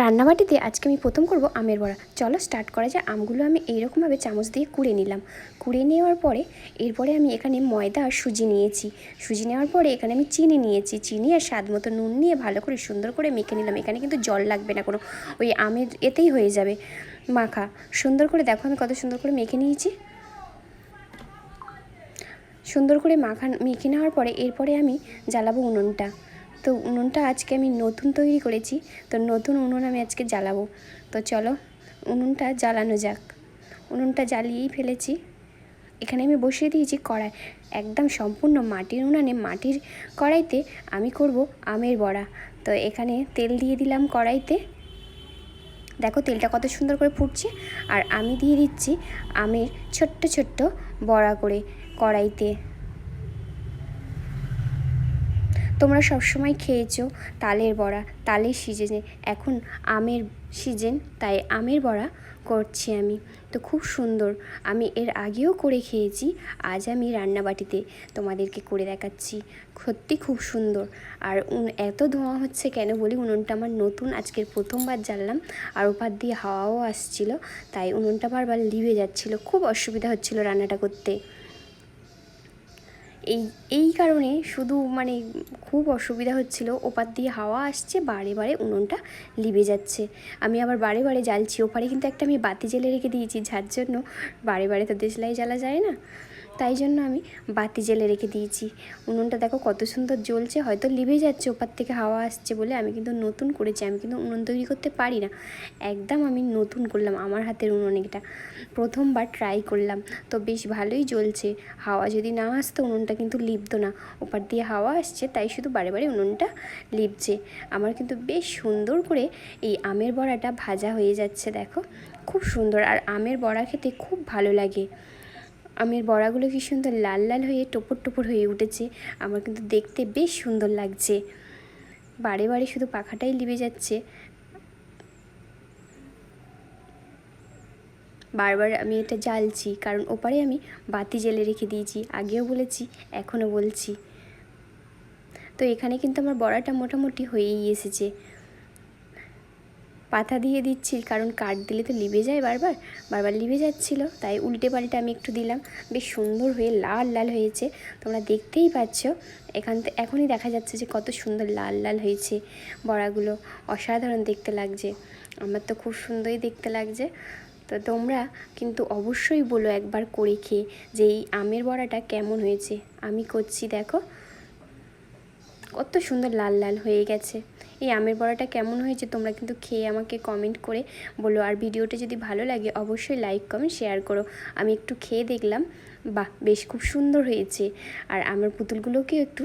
রান্নাবাটিতে আজকে আমি প্রথম করব আমের বড়া। চলো স্টার্ট করা যায় আমগুলো আমি এইরকমভাবে চামচ দিয়ে কুড়ে নিলাম। কুড়ে নেওয়ার পরে এরপরে আমি এখানে ময়দা আর সুজি নিয়েছি। সুজি নেওয়ার পরে এখানে আমি চিনি নিয়েছি। চিনি আর স্বাদ মতো নুন নিয়ে ভালো করে সুন্দর করে মেখে নিলাম। এখানে কিন্তু জল লাগবে না, কোনো ওই আমের এতেই হয়ে যাবে। মাখা। সুন্দর করে দেখো আমি কত সুন্দর করে মেখে নিয়েছি। সুন্দর করে মাখা, মেখে নেওয়ার পরে এরপরে আমি জ্বালাবো উনুনটা। তো উনুনটা আজকে আমি নতুন তৈরি করেছি। তো নতুন উনুন আমি আজকে জ্বালাবো। তো চলো উনুনটা জ্বালানো যাক। উনুনটা জ্বালিয়েই ফেলেছি। এখানে আমি বসিয়ে দিয়েছি কড়াই। একদম সম্পূর্ণ মাটির উনানে মাটির কড়াইতে আমি করব আমের বড়া। তো এখানে তেল দিয়ে দিলাম কড়াইতে। দেখো তেলটা কত সুন্দর করে ফুটছে। আর আমি দিয়ে দিচ্ছি আমের ছোট্ট ছোট্ট বড়া করে কড়াইতে। তোমরা সবসময় খেয়েছো তালের বড়া, তালের সিজনে। এখন আমের সিজন, তাই আমের বড়া করছি আমি। তো খুব সুন্দর। আমি এর আগেও করে খেয়েছি, আজ আমি রান্নাবাটিতে তোমাদেরকে করে দেখাচ্ছি। সত্যি খুব সুন্দর। আর উন, এত ধোঁয়া হচ্ছে কেন বলি? উনুনটা আমার নতুন, আজকের প্রথমবার জ্বাললাম আর ওপার দিয়ে হাওয়াও আসছিল, তাই উনুনটা বারবার লিভে যাচ্ছিল। খুব অসুবিধা হচ্ছিল রান্নাটা করতে। এই এই কারণে শুধু মানে খুব অসুবিধা হচ্ছিল, ওপার দিয়ে হাওয়া আসছে, বারে বারে উনুনটা লিবে যাচ্ছে। আমি আবার বারে বারে জ্বালছি, ওপারে কিন্তু একটা আমি বাতি জেলে রেখে দিয়েছি, যার জন্য বারে বারে তো সেলাই জ্বালা যায় না। তাই জন্য আমি বাতি জেলে রেখে দিয়েছি। উনুনটা দেখো কত সুন্দর জ্বলছে, হয়তো লিভে যাচ্ছে, ওপার থেকে হাওয়া আসছে বলে আমি কিন্তু নতুন করেছি, আমি কিন্তু উনুন তৈরি করতে পারি না। একদম আমি নতুন করলাম আমার হাতের উনুন এটা, প্রথমবার ট্রাই করলাম, তো বেশ ভালোই জ্বলছে। হাওয়া যদি না আসতো উনুনটা কিন্তু লিপতো না, ওপার দিয়ে হাওয়া আসছে, তাই শুধু বারে বারে উনুনটা লিপছে। আমার কিন্তু বেশ সুন্দর করে এই আমের বড়াটা ভাজা হয়ে যাচ্ছে দেখো, খুব সুন্দর, আর আমের বড়া খেতে খুব ভালো লাগে। আমের বড়াগুলো কি সুন্দর লাল লাল হয়ে টোপর টোপর হয়ে উঠেছে। আমার কিন্তু দেখতে বেশ সুন্দর লাগছে। বারে বারে শুধু পাখাটাই লিবে যাচ্ছে। বারবার আমি এটা জ্বালছি, কারণ ওপারে আমি বাতি জেলে রেখে দিয়েছি। আগেও বলেছি, এখনও বলছি। তো এখানে কিন্তু আমার বড়াটা মোটামুটি হয়েই এসেছে। পাতা দিয়ে দিচ্ছি, কারণ কাঠ দিলে তো লিবে যায় বারবার বারবার লিবে যাচ্ছিল, তাই উল্টে পাল্টে আমি একটু দিলাম। বেশ সুন্দর হয়ে লাল লাল হয়েছে, তোমরা দেখতেই পাচ্ছ। এখান এখনই দেখা যাচ্ছে যে কত সুন্দর লাল লাল হয়েছে বড়াগুলো, অসাধারণ দেখতে লাগছে। আমার তো খুব সুন্দরই দেখতে লাগছে। তো তোমরা কিন্তু অবশ্যই বলো একবার করে খেয়ে যে এই আমের বড়াটা কেমন হয়েছে। আমি করছি, দেখো। কত সুন্দর লাল লাল হয়ে গেছে। এই আমের বড়াটা কেমন হয়েছে তোমরা কিন্তু খেয়ে আমাকে কমেন্ট করে বলো। আর ভিডিওটা যদি ভালো লাগে অবশ্যই লাইক কমেন্ট শেয়ার করো। আমি একটু খেয়ে দেখলাম, বাহ, বেশ খুব সুন্দর হয়েছে। আর আমার পুতুলগুলোকেও একটু